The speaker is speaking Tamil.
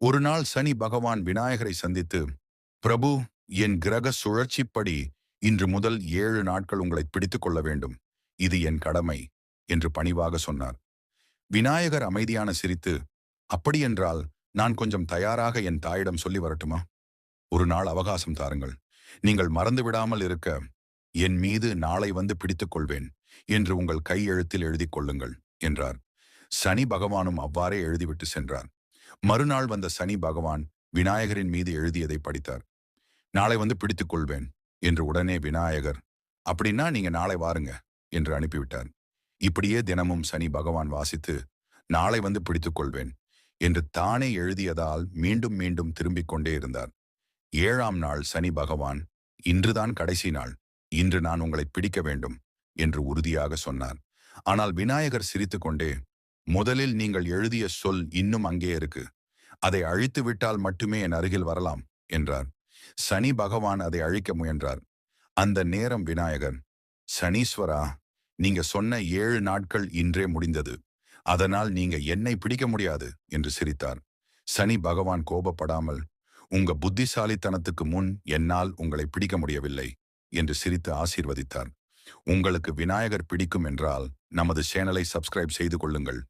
ஒரு நாள் சனி பகவான் விநாயகரை சந்தித்து பிரபு என் கிரக சுழற்சிப்படி இன்று முதல் ஏழு நாட்கள் உங்களை பிடித்துக் கொள்ள வேண்டும். இது என் கடமை என்று பணிவாக சொன்னார். விநாயகர் அமைதியான சிரித்து அப்படியென்றால் நான் கொஞ்சம் தயாராக என் தாயிடம் சொல்லி வரட்டுமா? ஒரு நாள் அவகாசம் தாருங்கள். நீங்கள் மறந்துவிடாமல் இருக்க என் மீது நாளை வந்து பிடித்துக் கொள்வேன் என்று உங்கள் கையெழுத்தில் எழுதிக் கொள்ளுங்கள் என்றார். சனி பகவானும் அவ்வாறே எழுதிவிட்டு சென்றார். மறுநாள் வந்த சனி பகவான் விநாயகரின் மீது எழுதியதை படித்தார். நாளை வந்து பிடித்துக் கொள்வேன் என்று உடனே விநாயகர் அப்படின்னா நீங்க நாளை வாருங்க என்று அனுப்பிவிட்டார். இப்படியே தினமும் சனி பகவான் வாசித்து நாளை வந்து பிடித்துக் கொள்வேன் என்று தானே எழுதியதால் மீண்டும் மீண்டும் திரும்பிக் கொண்டே இருந்தார். ஏழாம் நாள் சனி பகவான் இன்றுதான் கடைசி நாள் இன்று நான் உங்களை பிடிக்க வேண்டும் என்று உறுதியாக சொன்னார். ஆனால் விநாயகர் சிரித்துக்கொண்டே முதலில் நீங்கள் எழுதிய சொல் இன்னும் அங்கே இருக்கு. அதை அழித்து விட்டால் மட்டுமே என் அருகில் வரலாம் என்றார். சனி பகவான் அதை அழிக்க முயன்றார். அந்த நேரம் விநாயகர். சனீஸ்வரா நீங்க சொன்ன ஏழு நாட்கள் இன்றே முடிந்தது. அதனால் நீங்க என்னை பிடிக்க முடியாது என்று சிரித்தார். சனி பகவான் கோபப்படாமல் உங்க புத்திசாலித்தனத்துக்கு முன் என்னால் உங்களை பிடிக்க முடியவில்லை என்று சிரித்து ஆசீர்வதித்தார். உங்களுக்கு விநாயகர் பிடிக்கும் என்றால் நமது சேனலை சப்ஸ்கிரைப் செய்து கொள்ளுங்கள்.